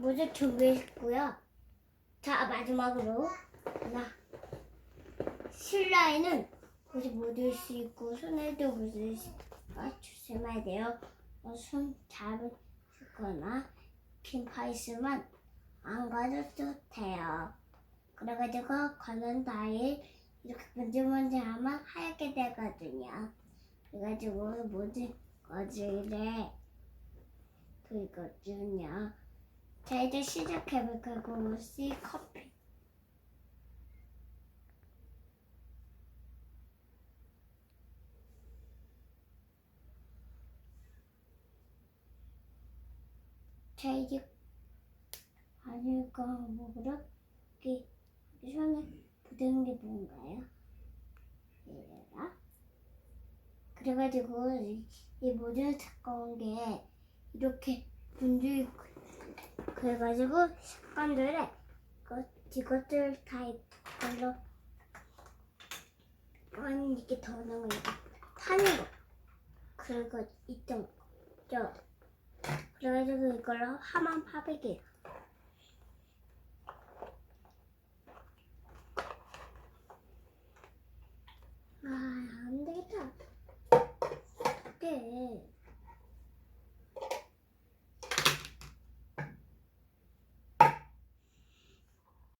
모두 준비했고요. 자 마지막으로 하나 실라에는 옷이 묻을 수 있고 손에도 묻을 수 있으니까 조심해야 돼요. 어, 손 잡으시거나 핀파이스만 안 가져도 돼요. 그래가지고 거는 다일 이렇게 문질문질 하면 하얗게 되거든요. 그래가지고 모든 거즈를 그거든요. 자 이제 시작해볼까요? 고시 커피. 자 이제 아닐까 먹으러 여기 손에 묻은 게 뭔가요? 얘가 그래가지고 이, 이 모든 사건 게 이렇게 분들 그래가지고 그 이것들 다 이걸로 아니 이렇게 더 넣은 거 파는 거. 그리고 있던 거죠 그래가지고 이걸로 하만 파베기 아, 안